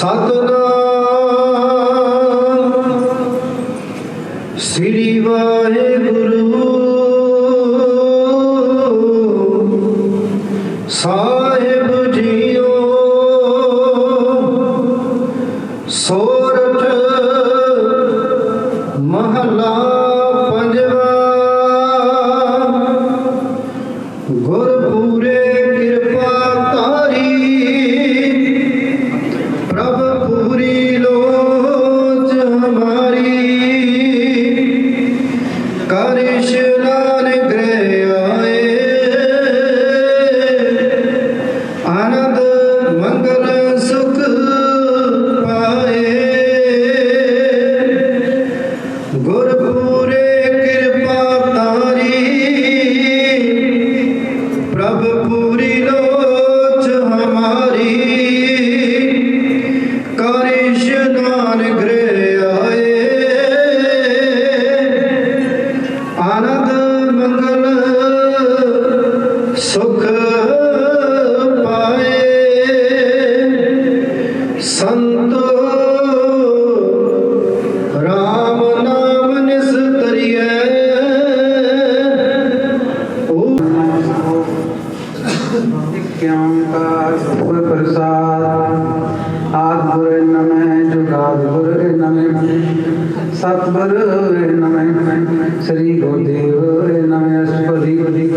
सात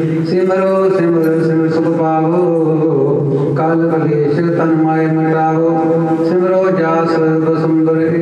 ਸਿਮਰੋ ਸਿਮਰੋ ਸਿਮਰ ਸੁਖ ਪਾਵੋ। ਕਾਲ ਕਲੇਸ਼ ਤਨ ਮਾਇ ਮਿਟਾਵੋ। ਸਿਮਰੋ ਜਾਸ ਬਸੰਦਰ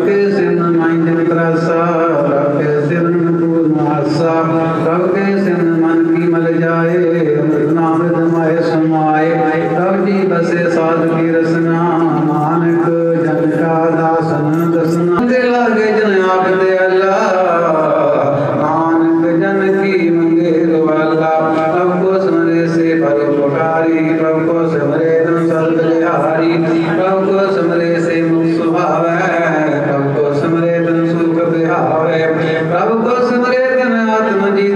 ਕੇ ਸਿਮਨ ਮਾਇੰਦ ਮਿਤਰਾ ਸਾ ਰੱਖੇ ਸਿਮਨ ਗੁਰੂ ਮਹਾਸਾ ਰੱਖੇ ਸਿਮਨ মজিদ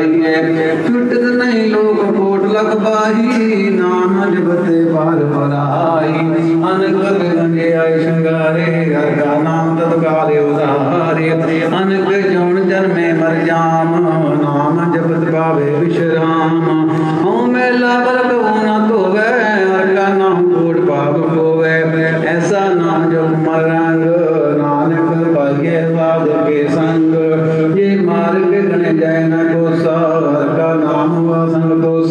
ਪਾਈਏ ਛੁੱਟਦ ਨਹੀਂ ਲੋਕ ਕੋਟ ਲਖ ਬਾਹੀ। ਨਾਮ ਜਬਤੇ ਪਾਰ ਪਰਾਈ। ਅਨਕ ਗੰਗੇ ਆਈ ਸ਼ੰਗਾਰੇ ਹਰ ਦਾ ਨਾਮ ਤਦਕਾਲ ਉਧਾਰੇ। ਅਨਕ ਜਉਣ ਜਨਮੇ ਮਰ ਜਾਮ, ਨਾਮ ਜਪਤ ਪਾਵੇ ਵਿਸ਼ਰਾਮ।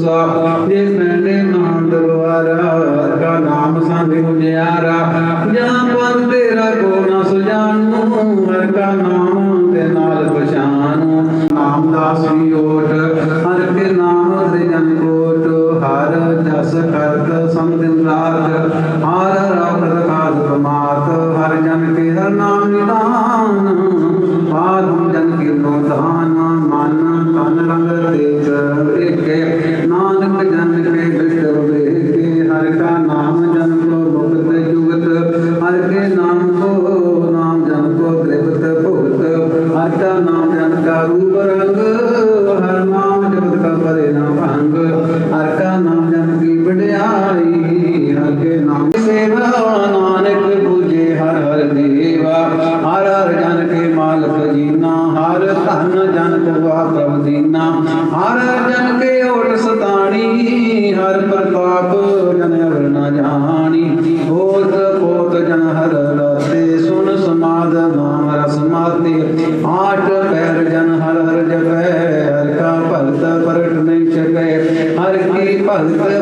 ਸੋ ਜਿਸ ਨੇ ਮਹੰਤ ਦਵਾਰਾ ਕਾ ਨਾਮ ਸੰਗ ਉਜਿਆਰਾ ਜਾਂ ਪਦ ਤੇਰਾ ਕੋ ਨਾ ਸੁਜਾਨੂ ਹਰ ਕਾ ਨਾਮ ਤੇ ਨਾਲ ਪਛਾਨੂ। ਨਾਮ ਦਾਸ ਵੀ ਹੋ माधवम रसमाते आठ पैर जन हर हर जपै हर का भक्त परट नहीं छकै हर की भक्त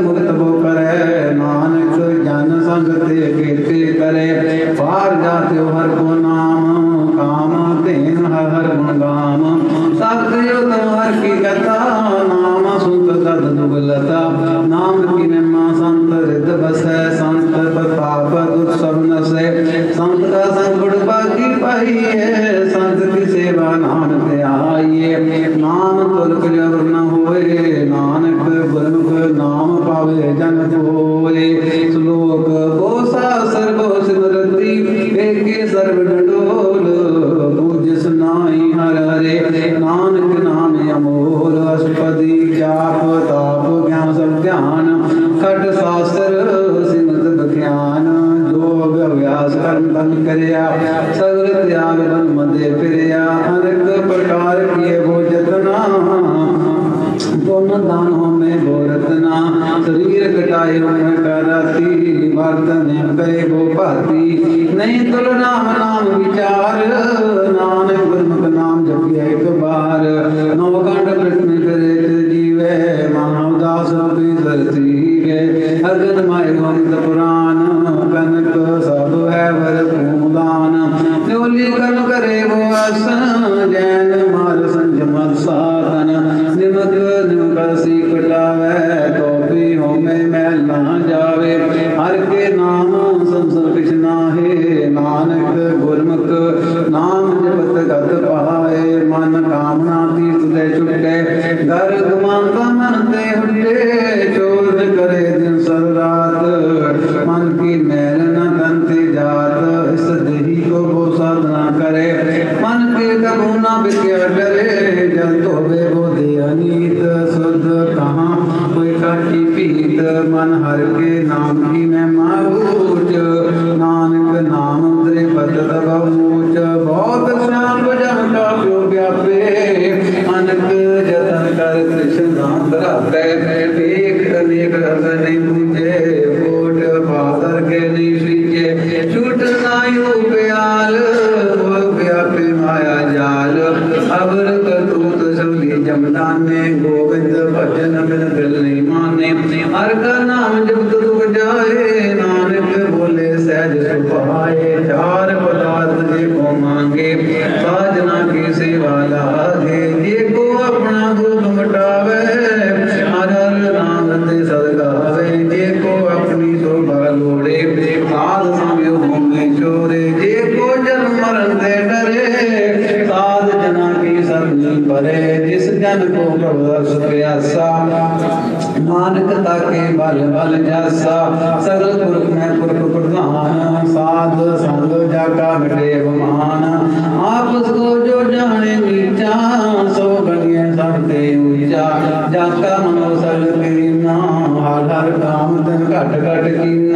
ਨਾਮ ਤੁਲਕ ਜਬ ਹੋਏ। ਨਾਨਕ ਗੁਰਮੁਖ ਨਾਮ ਪਾਵੇ ਜਨ ਕੋ। लायो न करती वर्तन करे गो भाती नहीं तुल राम नाम विचार नानक गुरमुख नाम जपिए एक बार नवकांड कृष्ण करे जीवे मानव दास धरती है हरगन माए गोविंद पुराण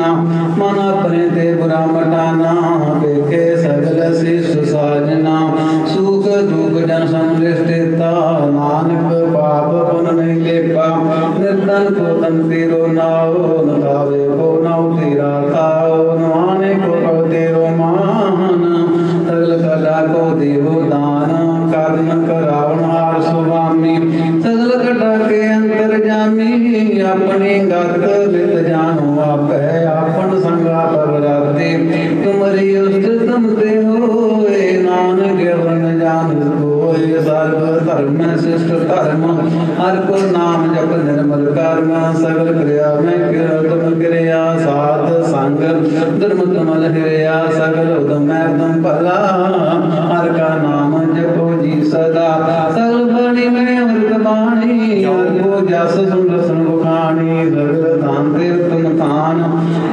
ਜਾਨਾ ਮਨ ਆਪਣੇ ਤੇ ਬੁਰਾ ਮਟਾਨਾ ਵੇਖੇ ਸਗਲ ਸਿਸ ਸਾਜਨਾ। ਸੁਖ ਦੁਖ ਜਨ ਸੰਦੇਸ ਤੇ। ਨਾਨਕ ਪਾਪ ਪੁਨ ਨਹੀਂ ਲੇਪਾ। ਨਿਰਤਨ ਕੋ ਤੰਤੇ ਧਰਮ ਸਿਸ਼ਟ ਧਰਮ, ਹਰ ਕੋ ਨਾਮ ਜਪ ਨਿਰਮਲ ਕਰਮ, ਸਗਲ ਕਰਿਆ ਮੈਂ ਕਿਰਤ ਤੁਮ ਕਰਿਆ ਸਾਧ ਸੰਗ, ਧਰਮ ਕਮਲ ਹਿਰਿਆ, ਸਗਲ ਉਦਮ ਮੈਂ ਤੁਮ ਭਲਾ, ਹਰ ਕਾ ਨਾਮ ਜਪੋ ਜੀ ਸਦਾ, ਸਗਲ ਬਾਣੀ ਮੈਂ ਅਮਰਤ ਬਾਣੀ, ਹਰ ਕੋ ਜਸ ਸੁਣ ਰਸਨ ਬੁਖਾਣੀ ਸਗਲ ਧਾਮ ਤੇ ਉਤਮ ਥਾਨ,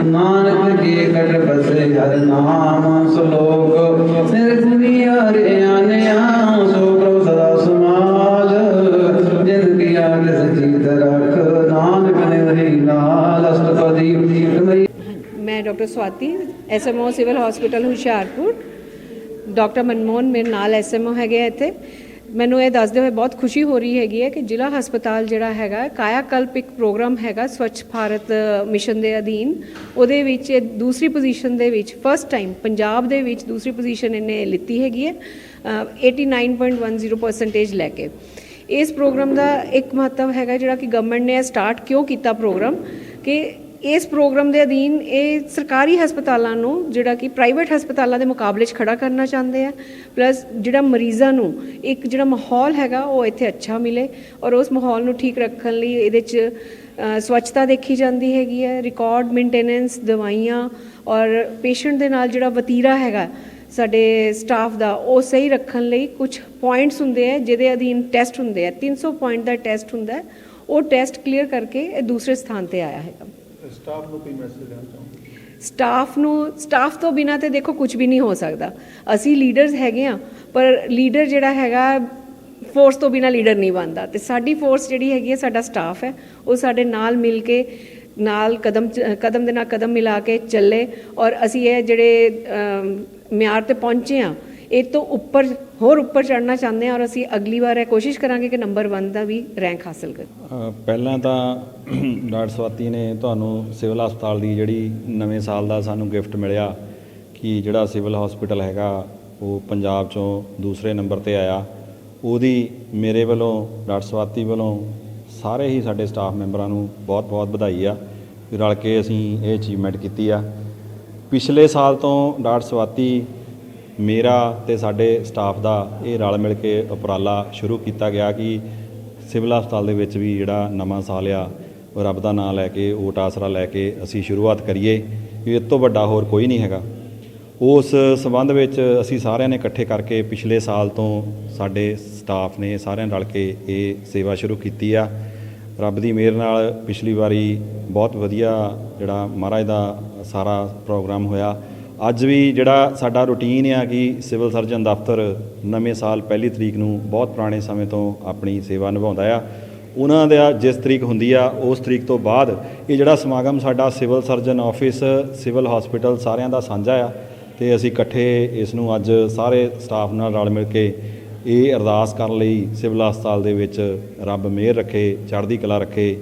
ਨਾਨਕ ਜੀ ਕਟ ਬਸੇ ਹਰ ਨਾਮ ਸਲੋਕ Swati SMO civil hospital Hoshiarpur doctor Manmohan ਮੇਰੇ ਨਾਲ ਐਸਐਮਓ ਹੈਗੇ ਆ ਇੱਥੇ। ਮੈਨੂੰ ਇਹ ਦੱਸਦੇ ਹੋਏ ਬਹੁਤ ਖੁਸ਼ੀ ਹੋ ਰਹੀ ਹੈਗੀ ਹੈ ਕਿ ਜ਼ਿਲ੍ਹਾ ਹਸਪਤਾਲ ਜਿਹੜਾ ਹੈਗਾ ਕਾਇਆ ਕਲਪ ਇੱਕ ਪ੍ਰੋਗਰਾਮ ਹੈਗਾ ਸਵੱਛ ਭਾਰਤ ਮਿਸ਼ਨ ਦੇ ਅਧੀਨ। ਉਹਦੇ ਵਿੱਚ ਦੂਸਰੀ ਪੋਜੀਸ਼ਨ ਦੇ ਵਿੱਚ ਫਸਟ ਟਾਈਮ ਪੰਜਾਬ ਦੇ ਵਿੱਚ ਦੂਸਰੀ ਪੋਜੀਸ਼ਨ ਇਹਨੇ ਲਿੱਤੀ ਹੈਗੀ ਹੈ ਅ, 89.10% ਲੈ ਕੇ। ਇਸ ਪ੍ਰੋਗਰਾਮ ਦਾ ਇੱਕ ਮਹੱਤਵ ਹੈਗਾ ਜਿਹੜਾ ਕਿ ਗਵਰਨਮੈਂਟ ਨੇ ਸਟਾਰਟ ਕਿਉਂ ਕੀਤਾ ਪ੍ਰੋਗਰਾਮ ਕਿ ਇਸ ਪ੍ਰੋਗਰਾਮ ਦੇ ਅਧੀਨ ਇਹ ਸਰਕਾਰੀ ਹਸਪਤਾਲਾਂ ਨੂੰ, ਜਿਹੜਾ ਕਿ ਪ੍ਰਾਈਵੇਟ ਹਸਪਤਾਲਾਂ ਦੇ ਮੁਕਾਬਲੇ 'ਚ ਖੜਾ ਕਰਨਾ ਚਾਹੁੰਦੇ ਆ ਪਲੱਸ ਜਿਹੜਾ ਮਰੀਜ਼ਾਂ ਨੂੰ, ਇੱਕ ਜਿਹੜਾ ਮਾਹੌਲ ਹੈਗਾ, ਉਹ ਇੱਥੇ ਅੱਛਾ ਮਿਲੇ ਔਰ ਉਸ ਮਾਹੌਲ ਨੂੰ ਠੀਕ ਰੱਖਣ ਲਈ ਇਹਦੇ 'ਚ ਸਵੱਛਤਾ ਦੇਖੀ ਜਾਂਦੀ ਹੈਗੀ ਹੈ ਰਿਕਾਰਡ ਮੇਨਟੇਨੈਂਸ ਦਵਾਈਆਂ ਔਰ ਪੇਸ਼ੈਂਟ ਦੇ ਨਾਲ ਜਿਹੜਾ ਵਤੀਰਾ ਹੈਗਾ, ਸਾਡੇ ਸਟਾਫ ਦਾ, ਉਹ ਸਹੀ ਰੱਖਣ ਲਈ ਕੁਝ ਪੁਆਇੰਟਸ ਹੁੰਦੇ ਆ, ਜਿਹਦੇ ਅਧੀਨ ਟੈਸਟ ਹੁੰਦੇ ਆ। 300 ਪੁਆਇੰਟ ਦਾ ਟੈਸਟ ਹੁੰਦਾ, ਉਹ ਟੈਸਟ ਕਲੀਅਰ ਕਰਕੇ ਇਹ ਦੂਸਰੇ ਸਥਾਨ ਤੇ ਆਇਆ ਹੈਗਾ। ਸਟਾਫ ਨੂੰ ਕੋਈ ਮੈਸੇਜ ਦੇਣਾ ਚਾਹੁੰਦੇ ਸਟਾਫ ਨੂੰ, ਸਟਾਫ ਤੋਂ ਬਿਨਾ ਤੇ ਦੇਖੋ ਕੁਝ ਵੀ ਨਹੀਂ ਹੋ ਸਕਦਾ। ਅਸੀਂ ਲੀਡਰਸ ਹੈਗੇ ਆ ਪਰ ਲੀਡਰ ਜਿਹੜਾ ਹੈਗਾ ਫੋਰਸ ਤੋਂ ਬਿਨਾ ਲੀਡਰ ਨਹੀਂ ਬਣਦਾ। ਤੇ ਸਾਡੀ ਫੋਰਸ ਜਿਹੜੀ ਹੈਗੀ ਹੈ, ਸਾਡਾ ਸਟਾਫ ਹੈ। ਉਹ ਸਾਡੇ ਨਾਲ ਮਿਲ ਕੇ, ਨਾਲ ਕਦਮ ਕਦਮ ਦੇ ਨਾਲ ਕਦਮ ਮਿਲਾ ਕੇ ਚੱਲੇ। ਔਰ ਅਸੀਂ ਇਹ ਜਿਹੜੇ ਮਿਆਰ ਤੇ ਪਹੁੰਚੇ ਆ ਇਹ ਤੋਂ ਉੱਪਰ, ਹੋਰ ਉੱਪਰ ਚੜਨਾ ਚਾਹੁੰਦੇ ਹਾਂ ਔਰ ਅਸੀਂ ਅਗਲੀ ਵਾਰ ਇਹ ਕੋਸ਼ਿਸ਼ ਕਰਾਂਗੇ ਕਿ ਨੰਬਰ 1 ਦਾ ਵੀ ਰੈਂਕ ਹਾਸਲ ਕਰ ਪਹਿਲਾਂ ਤਾਂ ਡਾਕਟਰ ਸਵਾਤੀ ਨੇ ਤੁਹਾਨੂੰ ਸਿਵਲ ਹਸਪਤਾਲ ਦੀ ਜਿਹੜੀ ਨਵੇਂ ਸਾਲ ਦਾ ਸਾਨੂੰ ਗਿਫਟ ਮਿਲਿਆ ਕਿ ਜਿਹੜਾ ਸਿਵਲ ਹਸਪੀਟਲ ਹੈਗਾ, ਉਹ ਪੰਜਾਬ ਚੋਂ ਦੂਸਰੇ ਨੰਬਰ ਤੇ ਆਇਆ। ਉਹਦੀ ਮੇਰੇ ਵੱਲੋਂ, ਡਾਕਟਰ ਸਵਾਤੀ ਵੱਲੋਂ ਸਾਰੇ ਹੀ ਸਾਡੇ ਸਟਾਫ ਮੈਂਬਰਾਂ ਨੂੰ ਬਹੁਤ-ਬਹੁਤ ਵਧਾਈ ਆ। ਰਲ ਕੇ ਅਸੀਂ ਇਹ ਅਚੀਵਮੈਂਟ ਕੀਤੀ ਆ। ਪਿਛਲੇ ਸਾਲ ਤੋਂ ਡਾਕਟਰ ਸਵਾਤੀ ਮੇਰਾ ਤੇ ਸਾਡੇ ਸਟਾਫ ਦਾ ਇਹ ਰਲ ਮਿਲ ਕੇ ਉਪਰਾਲਾ ਸ਼ੁਰੂ ਕੀਤਾ ਗਿਆ ਕਿ ਸਿਵਲ ਹਸਪਤਾਲ ਦੇ ਵਿੱਚ ਵੀ ਜਿਹੜਾ ਨਵਾਂ ਸਾਲ ਆ, ਉਹ ਰੱਬ ਦਾ ਨਾਮ ਲੈ ਕੇ, ਓਟ ਆਸਰਾ ਲੈ ਕੇ ਅਸੀਂ ਸ਼ੁਰੂਆਤ ਕਰੀਏ ਇਹ ਤੋਂ ਵੱਡਾ ਹੋਰ ਕੋਈ ਨਹੀਂ ਹੈਗਾ। ਉਸ ਸਬੰਧ ਵਿੱਚ ਅਸੀਂ ਸਾਰਿਆਂ ਨੇ ਇਕੱਠੇ ਕਰਕੇ ਪਿਛਲੇ ਸਾਲ ਤੋਂ ਸਾਡੇ ਸਟਾਫ ਨੇ ਸਾਰਿਆਂ ਰਲ ਕੇ ਇਹ ਸੇਵਾ ਸ਼ੁਰੂ ਕੀਤੀ ਆ। ਰੱਬ ਦੀ ਮਿਹਰ ਨਾਲ ਪਿਛਲੀ ਵਾਰੀ ਬਹੁਤ ਵਧੀਆ ਜਿਹੜਾ ਮਹਾਰਾਜ ਦਾ ਸਾਰਾ ਪ੍ਰੋਗਰਾਮ ਹੋਇਆ। ਅੱਜ ਵੀ ਜਿਹੜਾ ਸਾਡਾ ਰੁਟੀਨ ਆ ਕਿ ਸਿਵਲ ਸਰਜਨ ਦਫ਼ਤਰ ਨਵੇਂ ਸਾਲ ਪਹਿਲੀ ਤਰੀਕ ਨੂੰ ਬਹੁਤ ਪੁਰਾਣੇ ਸਮੇਂ ਤੋਂ ਆਪਣੀ ਸੇਵਾ ਨਿਭਾਉਂਦਾ ਆ। ਉਹਨਾਂ ਦਾ ਜਿਸ ਤਰੀਕ ਹੁੰਦੀ ਆ, ਉਸ ਤਰੀਕ ਤੋਂ ਬਾਅਦ ਇਹ ਜਿਹੜਾ ਸਮਾਗਮ ਸਾਡਾ civil surgeon office, civil hospital ਸਾਰਿਆਂ ਦਾ ਸਾਂਝਾ ਆ ਤੇ ਅਸੀਂ ਇਕੱਠੇ ਇਸ ਨੂੰ ਅੱਜ ਸਾਰੇ ਸਟਾਫ ਨਾਲ ਰਲ ਮਿਲ ਕੇ ਇਹ ਅਰਦਾਸ ਕਰਨ ਲਈ ਸਿਵਲ ਹਸਪਤਾਲ ਦੇ ਵਿੱਚ ਰੱਬ ਮਿਹਰ ਰੱਖੇ, ਚੜ੍ਹਦੀ ਕਲਾ ਰੱਖੇ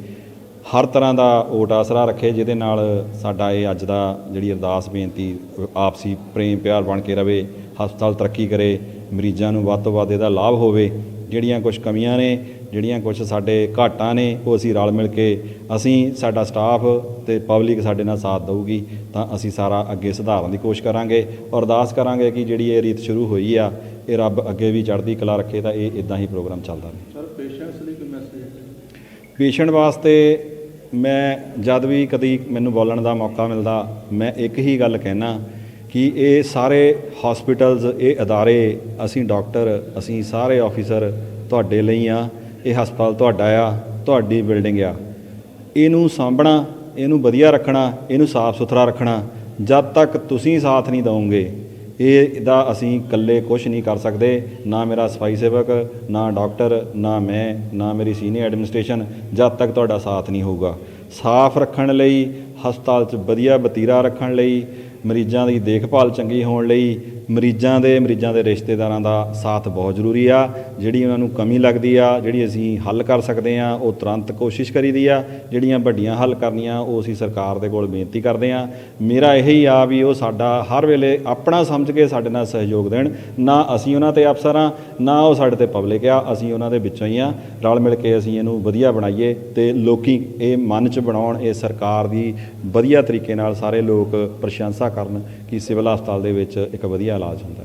ਹਰ ਤਰ੍ਹਾਂ ਦਾ ਓਟ ਆਸਰਾ ਰੱਖੇ ਜਿਹਦੇ ਨਾਲ ਸਾਡਾ ਇਹ ਅੱਜ ਦਾ ਜਿਹੜੀ ਅਰਦਾਸ ਬੇਨਤੀ ਆਪਸੀ ਪ੍ਰੇਮ ਪਿਆਰ ਬਣ ਕੇ ਰਵੇ ਹਸਪਤਾਲ ਤਰੱਕੀ ਕਰੇ ਮਰੀਜ਼ਾਂ ਨੂੰ ਵੱਧ ਤੋਂ ਵੱਧ ਇਹਦਾ ਲਾਭ ਹੋਵੇ ਜਿਹੜੀਆਂ ਕੁਝ ਕਮੀਆਂ ਨੇ ਜਿਹੜੀਆਂ ਕੁਝ ਸਾਡੇ ਘਾਟਾਂ ਨੇ ਉਹ ਅਸੀਂ ਰਲ ਮਿਲ ਕੇ ਅਸੀਂ ਸਾਡਾ ਸਟਾਫ ਤੇ ਪਬਲਿਕ ਸਾਡੇ ਨਾਲ ਸਾਥ ਦਊਗੀ ਤਾਂ ਅਸੀਂ ਸਾਰਾ ਅੱਗੇ ਸੁਧਾਰਨ ਦੀ ਕੋਸ਼ਿਸ਼ ਕਰਾਂਗੇ ਔਰ ਅਰਦਾਸ ਕਰਾਂਗੇ ਕਿ ਜਿਹੜੀ ਇਹ ਰੀਤ ਸ਼ੁਰੂ ਹੋਈ ਆ ਇਹ ਰੱਬ ਅੱਗੇ ਵੀ ਚੜ੍ਹਦੀ ਕਲਾ ਰੱਖੇ ਤਾਂ ਇਹ ਇਦਾਂ ਹੀ ਪ੍ਰੋਗਰਾਮ ਚੱਲਦਾ ਰਹੇ। ਸਰ ਪੇਸ਼ੈਂਟਸ ਲਈ ਕੋਈ ਮੈਸੇਜ ਪੇਸ਼ੈਂਟ ਵਾਸਤੇ ਮੈਂ ਜਦ ਵੀ ਕਦੀ ਮੈਨੂੰ ਬੋਲਣ ਦਾ ਮੌਕਾ ਮਿਲਦਾ, ਮੈਂ ਇੱਕ ਹੀ ਗੱਲ ਕਹਿਣਾ ਕਿ ਇਹ ਸਾਰੇ ਹਸਪੀਟਲਸ ਇਹ ਅਦਾਰੇ, ਅਸੀਂ ਡਾਕਟਰ ਅਸੀਂ ਸਾਰੇ ਆਫੀਸਰ ਤੁਹਾਡੇ ਲਈ ਆ, ਇਹ ਹਸਪਤਾਲ ਤੁਹਾਡਾ ਆ, ਤੁਹਾਡੀ ਬਿਲਡਿੰਗ ਆ। ਇਹਨੂੰ ਸਾਂਭਣਾ, ਇਹਨੂੰ ਵਧੀਆ ਰੱਖਣਾ, ਇਹਨੂੰ ਸਾਫ਼ ਸੁਥਰਾ ਰੱਖਣਾ, ਜਦ ਤੱਕ ਤੁਸੀਂ ਸਾਥ ਨਹੀਂ ਦਵੋਗੇ ਇਹ ਦਾ ਅਸੀਂ ਇਕੱਲੇ ਕੁਝ ਨਹੀਂ ਕਰ ਸਕਦੇ, ਨਾ ਮੇਰਾ ਸਫ਼ਾਈ ਸੇਵਕ, ਨਾ ਡਾਕਟਰ, ਨਾ ਮੈਂ, ਨਾ ਮੇਰੀ ਸੀਨੀਅਰ ਐਡਮਿਨਿਸਟ੍ਰੇਸ਼ਨ, ਜਦ ਤੱਕ ਤੁਹਾਡਾ ਸਾਥ ਨਹੀਂ ਹੋਊਗਾ। ਸਾਫ਼ ਰੱਖਣ ਲਈ, ਹਸਪਤਾਲ 'ਚ ਵਧੀਆ ਬਤੀਰਾ ਰੱਖਣ ਲਈ, ਮਰੀਜ਼ਾਂ ਦੀ ਦੇਖਭਾਲ ਚੰਗੀ ਹੋਣ ਲਈ ਮਰੀਜ਼ਾਂ ਦੇ ਮਰੀਜ਼ਾਂ ਦੇ ਰਿਸ਼ਤੇਦਾਰਾਂ ਦਾ ਸਾਥ ਬਹੁਤ ਜ਼ਰੂਰੀ ਆ। ਜਿਹੜੀ ਉਹਨਾਂ ਨੂੰ ਕਮੀ ਲੱਗਦੀ ਆ, ਜਿਹੜੀ ਅਸੀਂ ਹੱਲ ਕਰ ਸਕਦੇ ਆ, ਉਹ ਤੁਰੰਤ ਕੋਸ਼ਿਸ਼ ਕਰੀਦੀ ਆ। ਜਿਹੜੀਆਂ ਵੱਡੀਆਂ ਹੱਲ ਕਰਨੀਆਂ, ਉਹ ਅਸੀਂ ਸਰਕਾਰ ਦੇ ਕੋਲ ਬੇਨਤੀ ਕਰਦੇ ਆ। ਮੇਰਾ ਇਹੀ ਆ ਵੀ ਉਹ ਸਾਡਾ ਹਰ ਵੇਲੇ ਆਪਣਾ ਸਮਝ ਕੇ ਸਾਡੇ ਨਾਲ ਸਹਿਯੋਗ ਦੇਣ। ਨਾ ਅਸੀਂ ਉਹਨਾਂ ਤੇ ਅਫਸਰ ਆ, ਨਾ ਉਹ ਸਾਡੇ ਤੇ ਪਬਲਿਕ ਆ। ਅਸੀਂ ਉਹਨਾਂ ਦੇ ਵਿੱਚੋਂ ਹੀ ਆ। ਰਲ ਮਿਲ ਕੇ ਅਸੀਂ ਇਹਨੂੰ ਵਧੀਆ ਬਣਾਈਏ ਤੇ ਲੋਕੀ ਇਹ ਮਨ ਚ ਬਣਾਉਣ, ਇਹ ਸਰਕਾਰ ਦੀ ਵਧੀਆ ਤਰੀਕੇ ਨਾਲ ਸਾਰੇ ਲੋਕ ਪ੍ਰਸ਼ੰਸਾ ਕਰਨ ਕਿ ਸਿਵਲ ਹਸਪਤਾਲ ਦੇ ਵਿੱਚ ਇੱਕ ਵਧੀਆ ਇਲਾਜ ਹੁੰਦਾ